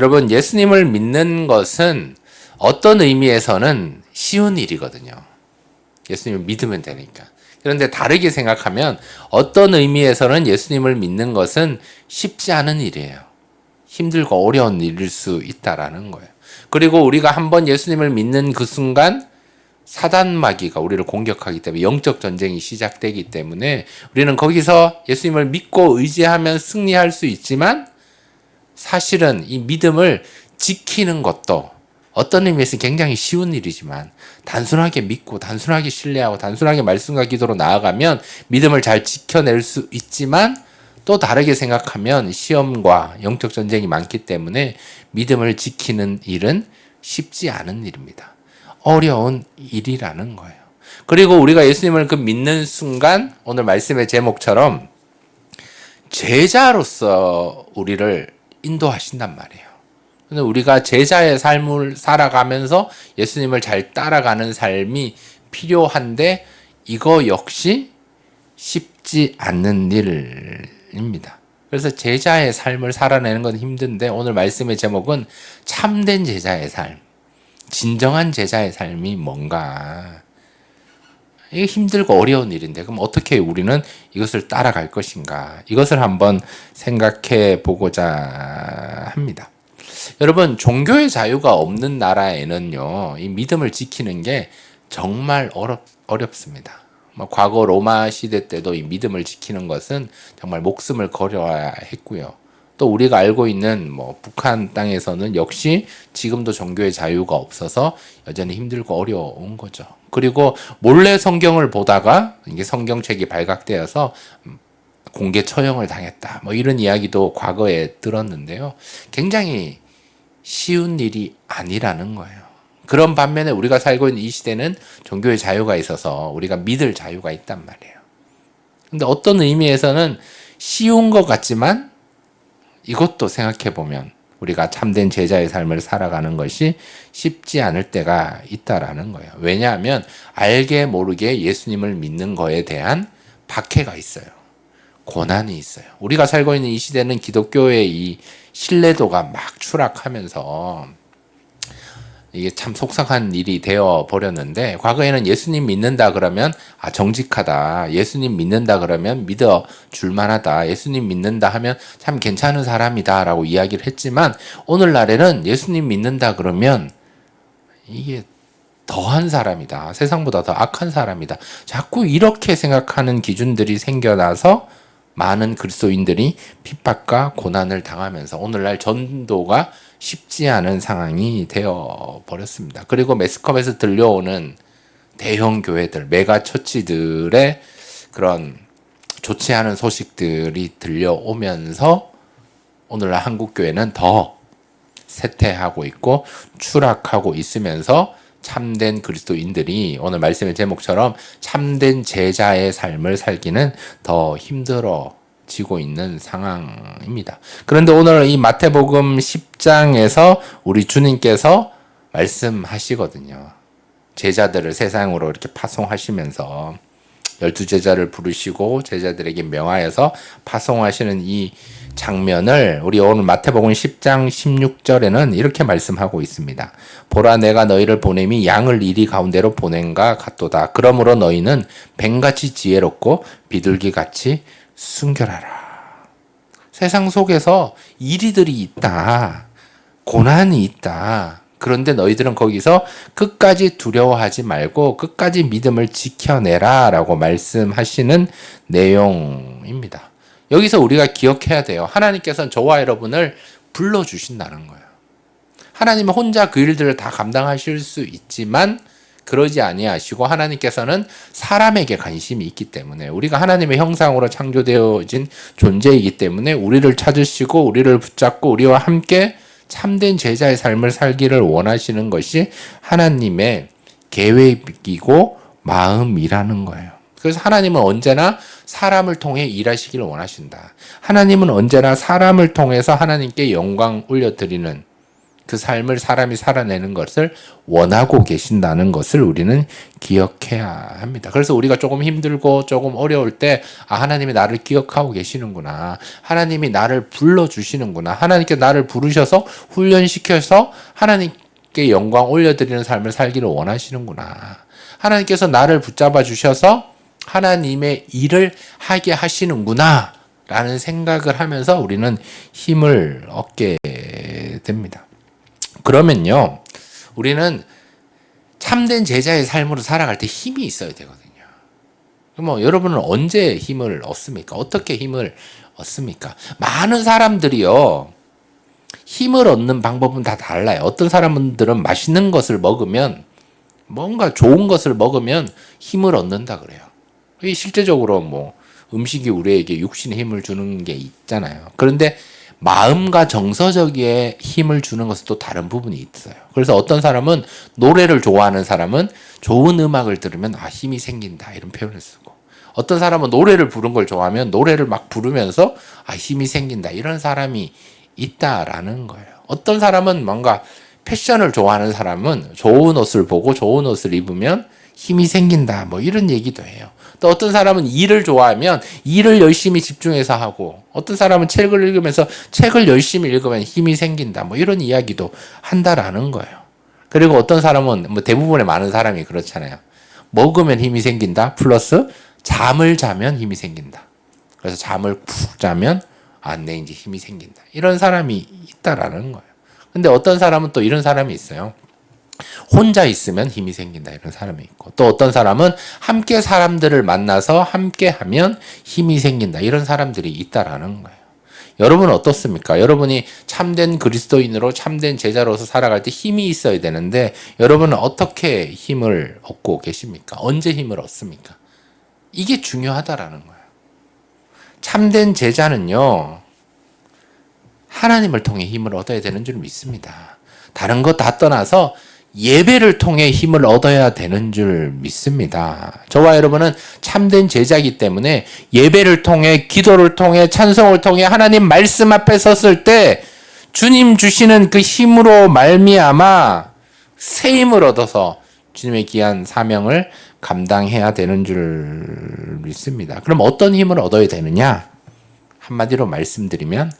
여러분, 예수님을 믿는 것은 어떤 의미에서는 쉬운 일이거든요. 예수님을 믿으면 되니까. 그런데 다르게 생각하면 어떤 의미에서는 예수님을 믿는 것은 쉽지 않은 일이에요. 힘들고 어려운 일일 수 있다라는 거예요. 그리고 우리가 한번 예수님을 믿는 그 순간 사단 마귀가 우리를 공격하기 때문에 영적 전쟁이 시작되기 때문에 우리는 거기서 예수님을 믿고 의지하면 승리할 수 있지만 사실은 이 믿음을 지키는 것도 어떤 의미에서 굉장히 쉬운 일이지만 단순하게 믿고 단순하게 신뢰하고 단순하게 말씀과 기도로 나아가면 믿음을 잘 지켜낼 수 있지만 또 다르게 생각하면 시험과 영적 전쟁이 많기 때문에 믿음을 지키는 일은 쉽지 않은 일입니다. 어려운 일이라는 거예요. 그리고 우리가 예수님을 그 믿는 순간 오늘 말씀의 제목처럼 제자로서 우리를 인도하신단 말이에요. 근데 우리가 제자의 삶을 살아가면서 예수님을 잘 따라가는 삶이 필요한데 이거 역시 쉽지 않는 일입니다. 그래서 제자의 삶을 살아내는 건 힘든데 오늘 말씀의 제목은 참된 제자의 삶. 진정한 제자의 삶이 뭔가. 이게 힘들고 어려운 일인데 그럼 어떻게 우리는 이것을 따라갈 것인가? 이것을 한번 생각해 보고자 합니다. 여러분 종교의 자유가 없는 나라에는요 이 믿음을 지키는 게 정말 어렵 어렵습니다. 뭐 과거 로마 시대 때도 이 믿음을 지키는 것은 정말 목숨을 걸어야 했고요. 또 우리가 알고 있는 뭐 북한 땅에서는 역시 지금도 종교의 자유가 없어서 여전히 힘들고 어려운 거죠. 그리고 몰래 성경을 보다가 이게 성경책이 발각되어서 공개 처형을 당했다. 뭐 이런 이야기도 과거에 들었는데요. 굉장히 쉬운 일이 아니라는 거예요. 그런 반면에 우리가 살고 있는 이 시대는 종교의 자유가 있어서 우리가 믿을 자유가 있단 말이에요. 근데 어떤 의미에서는 쉬운 것 같지만 이것도 생각해 보면 우리가 참된 제자의 삶을 살아가는 것이 쉽지 않을 때가 있다라는 거예요. 왜냐하면 알게 모르게 예수님을 믿는 거에 대한 박해가 있어요. 고난이 있어요. 우리가 살고 있는 이 시대는 기독교의 이 신뢰도가 막 추락하면서 이게 참 속상한 일이 되어 버렸는데 과거에는 예수님 믿는다 그러면 아 정직하다. 예수님 믿는다 그러면 믿어 줄만하다. 예수님 믿는다 하면 참 괜찮은 사람이다라고 이야기를 했지만 오늘날에는 예수님 믿는다 그러면 이게 더한 사람이다. 세상보다 더 악한 사람이다. 자꾸 이렇게 생각하는 기준들이 생겨나서 많은 그리스도인들이 핍박과 고난을 당하면서 오늘날 전도가 쉽지 않은 상황이 되어 버렸습니다. 그리고 매스컴에서 들려오는 대형 교회들, 메가 처치들의 그런 좋지 않은 소식들이 들려오면서 오늘날 한국 교회는 더 쇠퇴하고 있고 추락하고 있으면서 참된 그리스도인들이 오늘 말씀의 제목처럼 참된 제자의 삶을 살기는 더 힘들어 지고 있는 상황입니다. 그런데 오늘 이 마태복음 10장에서 우리 주님께서 말씀하시거든요. 제자들을 세상으로 이렇게 파송하시면서 열두 제자를 부르시고 제자들에게 명하여서 파송하시는 이 장면을 우리 오늘 마태복음 10장 16절에는 이렇게 말씀하고 있습니다. 보라 내가 너희를 보냄이 양을 이리 가운데로 보낸가 같도다. 그러므로 너희는 뱀같이 지혜롭고 비둘기같이 순결하라. 세상 속에서 이리들이 있다. 고난이 있다. 그런데 너희들은 거기서 끝까지 두려워하지 말고 끝까지 믿음을 지켜내라 라고 말씀하시는 내용입니다. 여기서 우리가 기억해야 돼요. 하나님께서는 저와 여러분을 불러주신다는 거예요. 하나님은 혼자 그 일들을 다 감당하실 수 있지만 그러지 아니하시고 하나님께서는 사람에게 관심이 있기 때문에 우리가 하나님의 형상으로 창조되어진 존재이기 때문에 우리를 찾으시고 우리를 붙잡고 우리와 함께 참된 제자의 삶을 살기를 원하시는 것이 하나님의 계획이고 마음이라는 거예요. 그래서 하나님은 언제나 사람을 통해 일하시기를 원하신다. 하나님은 언제나 사람을 통해서 하나님께 영광 올려드리는 그 삶을 사람이 살아내는 것을 원하고 계신다는 것을 우리는 기억해야 합니다. 그래서 우리가 조금 힘들고 조금 어려울 때, 아, 하나님이 나를 기억하고 계시는구나. 하나님이 나를 불러주시는구나. 하나님께 나를 부르셔서 훈련시켜서 하나님께 영광 올려드리는 삶을 살기를 원하시는구나. 하나님께서 나를 붙잡아 주셔서 하나님의 일을 하게 하시는구나. 라는 생각을 하면서 우리는 힘을 얻게 됩니다. 그러면요, 우리는 참된 제자의 삶으로 살아갈 때 힘이 있어야 되거든요. 뭐 여러분은 언제 힘을 얻습니까? 어떻게 힘을 얻습니까? 많은 사람들이요. 힘을 얻는 방법은 다 달라요. 어떤 사람들은 맛있는 것을 먹으면 뭔가 좋은 것을 먹으면 힘을 얻는다 그래요. 이 실제적으로 뭐 음식이 우리에게 육신의 힘을 주는 게 있잖아요. 그런데 마음과 정서적인 힘을 주는 것은 또 다른 부분이 있어요. 그래서 어떤 사람은 노래를 좋아하는 사람은 좋은 음악을 들으면 아 힘이 생긴다 이런 표현을 쓰고 어떤 사람은 노래를 부른 걸 좋아하면 노래를 막 부르면서 아 힘이 생긴다 이런 사람이 있다라는 거예요. 어떤 사람은 뭔가 패션을 좋아하는 사람은 좋은 옷을 보고 좋은 옷을 입으면 힘이 생긴다 뭐 이런 얘기도 해요. 또 어떤 사람은 일을 좋아하면 일을 열심히 집중해서 하고 어떤 사람은 책을 읽으면서 책을 열심히 읽으면 힘이 생긴다 뭐 이런 이야기도 한다라는 거예요. 그리고 어떤 사람은 뭐 대부분의 많은 사람이 그렇잖아요. 먹으면 힘이 생긴다 플러스 잠을 자면 힘이 생긴다. 그래서 잠을 푹 자면 아, 내 이제 힘이 생긴다. 이런 사람이 있다라는 거예요. 근데 어떤 사람은 또 이런 사람이 있어요. 혼자 있으면 힘이 생긴다 이런 사람이 있고 또 어떤 사람은 함께 사람들을 만나서 함께 하면 힘이 생긴다 이런 사람들이 있다라는 거예요. 여러분은 어떻습니까? 여러분이 참된 그리스도인으로 참된 제자로서 살아갈 때 힘이 있어야 되는데 여러분은 어떻게 힘을 얻고 계십니까? 언제 힘을 얻습니까? 이게 중요하다라는 거예요. 참된 제자는요. 하나님을 통해 힘을 얻어야 되는 줄 믿습니다. 다른 거 다 떠나서 예배를 통해 힘을 얻어야 되는 줄 믿습니다. 저와 여러분은 참된 제자이기 때문에 예배를 통해 기도를 통해 찬송을 통해 하나님 말씀 앞에 섰을 때 주님 주시는 그 힘으로 말미암아 새 힘을 얻어서 주님의 귀한 사명을 감당해야 되는 줄 믿습니다. 그럼 어떤 힘을 얻어야 되느냐? 한마디로 말씀드리면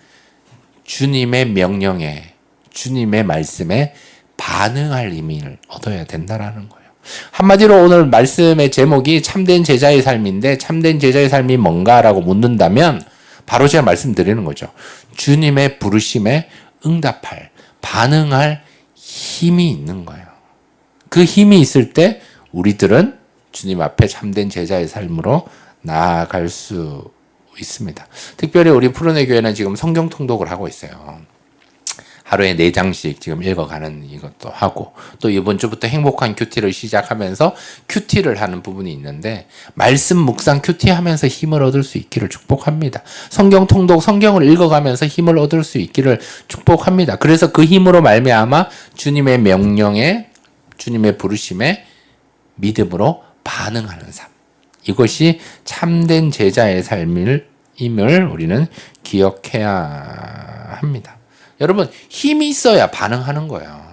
주님의 명령에 주님의 말씀에 반응할 힘을 얻어야 된다라는 거예요. 한마디로 오늘 말씀의 제목이 참된 제자의 삶인데 참된 제자의 삶이 뭔가라고 묻는다면 바로 제가 말씀드리는 거죠. 주님의 부르심에 응답할 반응할 힘이 있는 거예요. 그 힘이 있을 때 우리들은 주님 앞에 참된 제자의 삶으로 나아갈 수 있습니다. 특별히 우리 푸른의 교회는 지금 성경 통독을 하고 있어요. 하루에 네 장씩 지금 읽어가는 이것도 하고 또 이번 주부터 행복한 큐티를 시작하면서 큐티를 하는 부분이 있는데 말씀 묵상 큐티 하면서 힘을 얻을 수 있기를 축복합니다. 성경 통독 성경을 읽어가면서 힘을 얻을 수 있기를 축복합니다. 그래서 그 힘으로 말미암아 주님의 명령에 주님의 부르심에 믿음으로 반응하는 삶. 이것이 참된 제자의 삶을 임을 우리는 기억해야 합니다. 여러분 힘이 있어야 반응하는 거예요.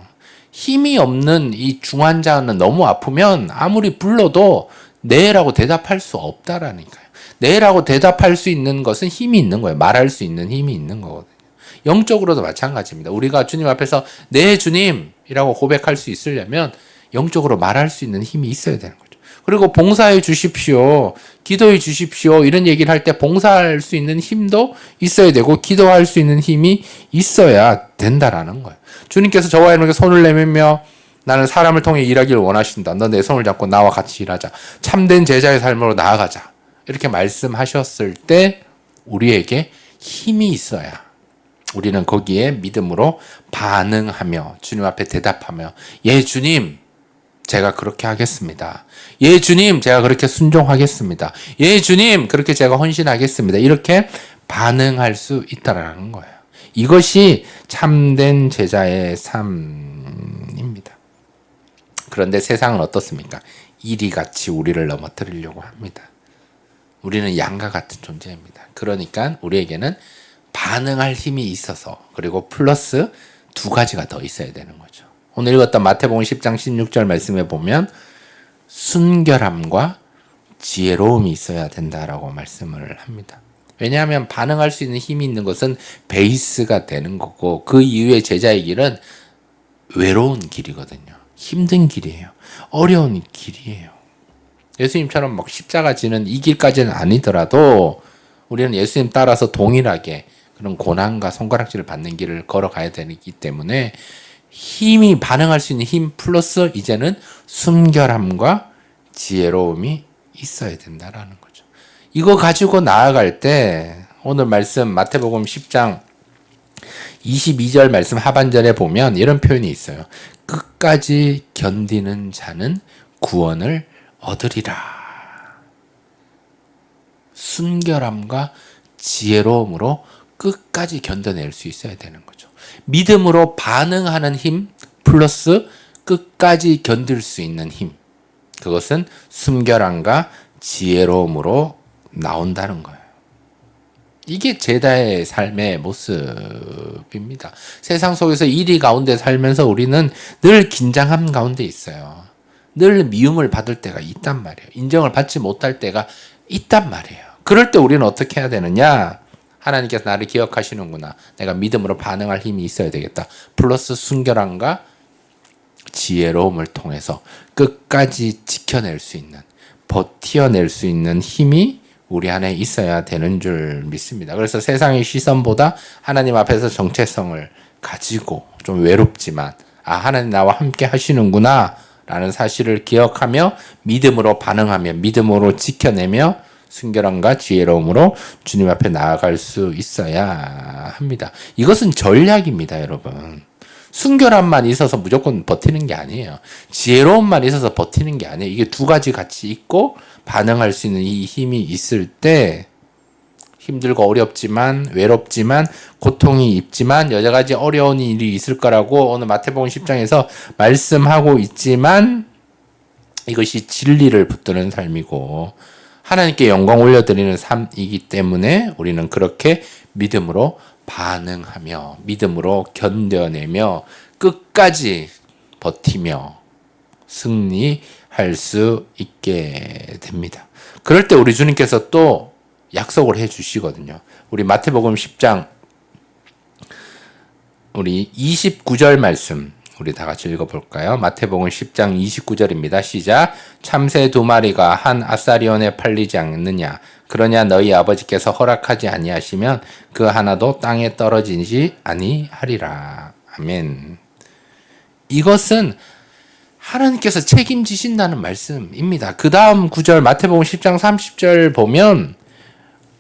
힘이 없는 이 중환자는 너무 아프면 아무리 불러도 네라고 대답할 수 없다라니까요. 네라고 대답할 수 있는 것은 힘이 있는 거예요. 말할 수 있는 힘이 있는 거거든요. 영적으로도 마찬가지입니다. 우리가 주님 앞에서 네 주님이라고 고백할 수 있으려면 영적으로 말할 수 있는 힘이 있어야 되는 거죠. 그리고 봉사해 주십시오. 기도해 주십시오. 이런 얘기를 할 때 봉사할 수 있는 힘도 있어야 되고 기도할 수 있는 힘이 있어야 된다라는 거예요. 주님께서 저와 여러분에게 손을 내밀며 나는 사람을 통해 일하기를 원하신다. 너 내 손을 잡고 나와 같이 일하자. 참된 제자의 삶으로 나아가자. 이렇게 말씀하셨을 때 우리에게 힘이 있어야 우리는 거기에 믿음으로 반응하며 주님 앞에 대답하며 예 주님 제가 그렇게 하겠습니다. 예, 주님, 제가 그렇게 순종하겠습니다. 예, 주님, 그렇게 제가 헌신하겠습니다. 이렇게 반응할 수 있다라는 거예요. 이것이 참된 제자의 삶입니다. 그런데 세상은 어떻습니까? 이리 같이 우리를 넘어뜨리려고 합니다. 우리는 양과 같은 존재입니다. 그러니까 우리에게는 반응할 힘이 있어서 그리고 플러스 두 가지가 더 있어야 되는 거죠. 오늘 읽었던 마태복음 10장 16절 말씀에 보면 순결함과 지혜로움이 있어야 된다라고 말씀을 합니다. 왜냐하면 반응할 수 있는 힘이 있는 것은 베이스가 되는 거고 그 이후에 제자의 길은 외로운 길이거든요. 힘든 길이에요. 어려운 길이에요. 예수님처럼 막 십자가 지는 이 길까지는 아니더라도 우리는 예수님 따라서 동일하게 그런 고난과 손가락질을 받는 길을 걸어가야 되기 때문에 힘이 반응할 수 있는 힘 플러스 이제는 순결함과 지혜로움이 있어야 된다라는 거죠. 이거 가지고 나아갈 때 오늘 말씀 마태복음 10장 22절 말씀 하반절에 보면 이런 표현이 있어요. 끝까지 견디는 자는 구원을 얻으리라. 순결함과 지혜로움으로 끝까지 견뎌낼 수 있어야 되는 거죠. 믿음으로 반응하는 힘 플러스 끝까지 견딜 수 있는 힘. 그것은 순결함과 지혜로움으로 나온다는 거예요. 이게 제다의 삶의 모습입니다. 세상 속에서 일이 가운데 살면서 우리는 늘 긴장함 가운데 있어요. 늘 미움을 받을 때가 있단 말이에요. 인정을 받지 못할 때가 있단 말이에요. 그럴 때 우리는 어떻게 해야 되느냐? 하나님께서 나를 기억하시는구나. 내가 믿음으로 반응할 힘이 있어야 되겠다. 플러스 순결함과 지혜로움을 통해서 끝까지 지켜낼 수 있는, 버티어낼 수 있는 힘이 우리 안에 있어야 되는 줄 믿습니다. 그래서 세상의 시선보다 하나님 앞에서 정체성을 가지고 좀 외롭지만, 아, 하나님 나와 함께 하시는구나. 라는 사실을 기억하며 믿음으로 반응하며 믿음으로 지켜내며 순결함과 지혜로움으로 주님 앞에 나아갈 수 있어야 합니다. 이것은 전략입니다, 여러분. 순결함만 있어서 무조건 버티는 게 아니에요. 지혜로움만 있어서 버티는 게 아니에요. 이게 두 가지 같이 있고 반응할 수 있는 이 힘이 있을 때 힘들고 어렵지만 외롭지만 고통이 있지만 여러 가지 어려운 일이 있을 거라고 오늘 마태복음 10장에서 말씀하고 있지만 이것이 진리를 붙드는 삶이고 하나님께 영광 올려드리는 삶이기 때문에 우리는 그렇게 믿음으로 반응하며 믿음으로 견뎌내며 끝까지 버티며 승리할 수 있게 됩니다. 그럴 때 우리 주님께서 또 약속을 해 주시거든요. 우리 마태복음 10장 우리 29절 말씀 우리 다 같이 읽어볼까요? 마태복음 10장 29절입니다. 시작. 참새 두 마리가 한 아사리온에 팔리지 않느냐? 그러냐 너희 아버지께서 허락하지 아니하시면 그 하나도 땅에 떨어지지 아니하리라. 아멘. 이것은 하나님께서 책임지신다는 말씀입니다. 그 다음 구절 마태복음 10장 30절 보면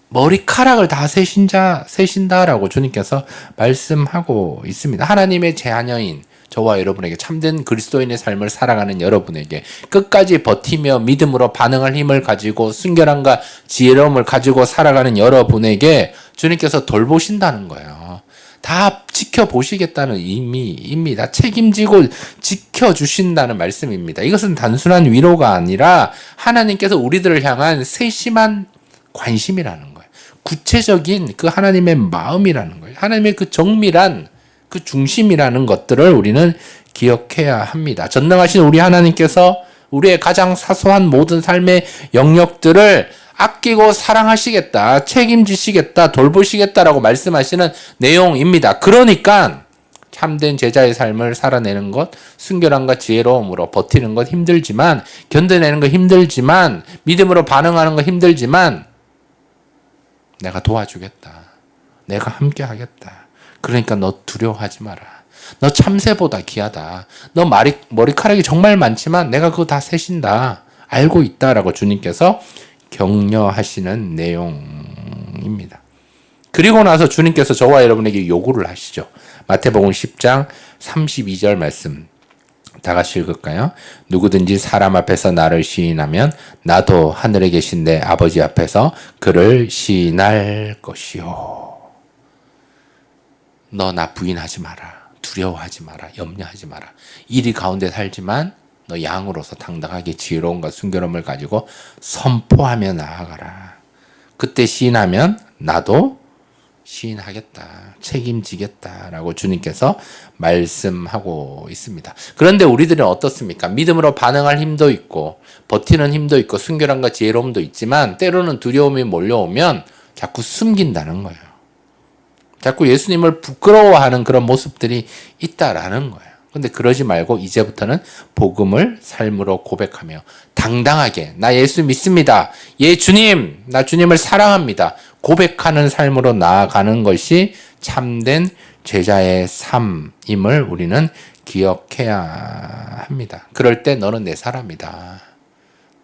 머리카락을 다 세신자 세신다라고 주님께서 말씀하고 있습니다. 하나님의 제자녀인 저와 여러분에게 참된 그리스도인의 삶을 살아가는 여러분에게 끝까지 버티며 믿음으로 반응할 힘을 가지고 순결함과 지혜로움을 가지고 살아가는 여러분에게 주님께서 돌보신다는 거예요. 다 지켜보시겠다는 의미입니다. 책임지고 지켜주신다는 말씀입니다. 이것은 단순한 위로가 아니라 하나님께서 우리들을 향한 세심한 관심이라는 거예요. 구체적인 그 하나님의 마음이라는 거예요. 하나님의 그 정밀한 그 중심이라는 것들을 우리는 기억해야 합니다. 전능하신 우리 하나님께서 우리의 가장 사소한 모든 삶의 영역들을 아끼고 사랑하시겠다, 책임지시겠다, 돌보시겠다라고 말씀하시는 내용입니다. 그러니까 참된 제자의 삶을 살아내는 것, 순결함과 지혜로움으로 버티는 것 힘들지만, 견뎌내는 것 힘들지만, 믿음으로 반응하는 것 힘들지만, 내가 도와주겠다. 내가 함께 하겠다. 그러니까 너 두려워하지 마라. 너 참새보다 귀하다. 너 머리, 머리카락이 정말 많지만 내가 그거 다 세신다. 알고 있다라고 주님께서 격려하시는 내용입니다. 그리고 나서 주님께서 저와 여러분에게 요구를 하시죠. 마태복음 10장 32절 말씀. 다 같이 읽을까요? 누구든지 사람 앞에서 나를 시인하면 나도 하늘에 계신 내 아버지 앞에서 그를 시인할 것이요. 너 나 부인하지 마라. 두려워하지 마라. 염려하지 마라. 이리 가운데 살지만 너 양으로서 당당하게 지혜로움과 순결함을 가지고 선포하며 나아가라. 그때 시인하면 나도 시인하겠다, 책임지겠다 라고 주님께서 말씀하고 있습니다. 그런데 우리들은 어떻습니까? 믿음으로 반응할 힘도 있고, 버티는 힘도 있고, 순결함과 지혜로움도 있지만, 때로는 두려움이 몰려오면 자꾸 숨긴다는 거예요. 자꾸 예수님을 부끄러워하는 그런 모습들이 있다라는 거예요. 근데 그러지 말고 이제부터는 복음을 삶으로 고백하며 당당하게 나 예수 믿습니다. 예 주님, 나 주님을 사랑합니다. 고백하는 삶으로 나아가는 것이 참된 제자의 삶임을 우리는 기억해야 합니다. 그럴 때 너는 내 사람이다.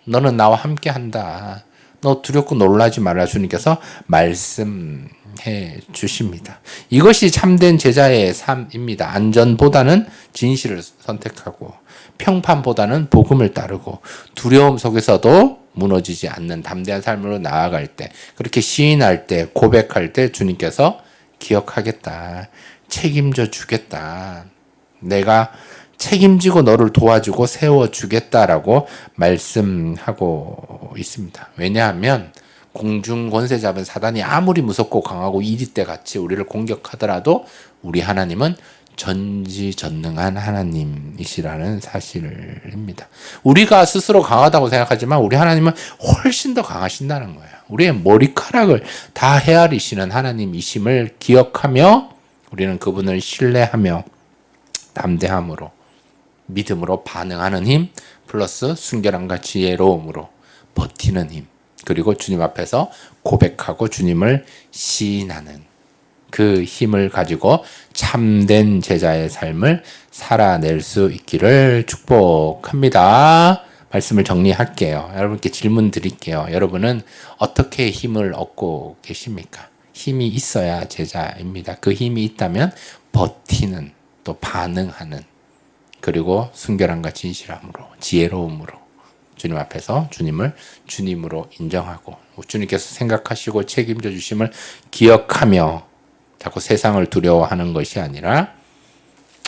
너는 나와 함께 한다. 너 두렵고 놀라지 말라 주님께서 말씀해 주십니다. 이것이 참된 제자의 삶입니다. 안전보다는 진실을 선택하고 평판보다는 복음을 따르고 두려움 속에서도 무너지지 않는 담대한 삶으로 나아갈 때 그렇게 시인할 때 고백할 때 주님께서 기억하겠다. 책임져 주겠다. 내가 책임지고 너를 도와주고 세워주겠다라고 말씀하고 있습니다. 왜냐하면 공중 권세 잡은 사단이 아무리 무섭고 강하고 이리 때 같이 우리를 공격하더라도 우리 하나님은 전지전능한 하나님이시라는 사실입니다. 우리가 스스로 강하다고 생각하지만 우리 하나님은 훨씬 더 강하신다는 거예요. 우리의 머리카락을 다 헤아리시는 하나님이심을 기억하며 우리는 그분을 신뢰하며 담대함으로 믿음으로 반응하는 힘 플러스 순결함과 지혜로움으로 버티는 힘 그리고 주님 앞에서 고백하고 주님을 시인하는 그 힘을 가지고 참된 제자의 삶을 살아낼 수 있기를 축복합니다. 말씀을 정리할게요. 여러분께 질문 드릴게요. 여러분은 어떻게 힘을 얻고 계십니까? 힘이 있어야 제자입니다. 그 힘이 있다면 버티는 또 반응하는 그리고 순결함과 진실함으로 지혜로움으로 주님 앞에서 주님을 주님으로 인정하고 주님께서 생각하시고 책임져 주심을 기억하며 자꾸 세상을 두려워하는 것이 아니라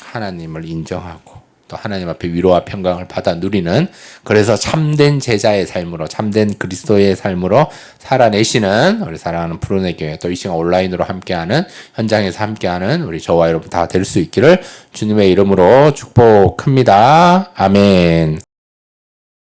하나님을 인정하고 또 하나님 앞에 위로와 평강을 받아 누리는 그래서 참된 제자의 삶으로 참된 그리스도의 삶으로 살아내시는 우리 사랑하는 푸른의 교회 또 이 시간 온라인으로 함께하는 현장에서 함께하는 우리 저와 여러분 다 될 수 있기를 주님의 이름으로 축복합니다. 아멘.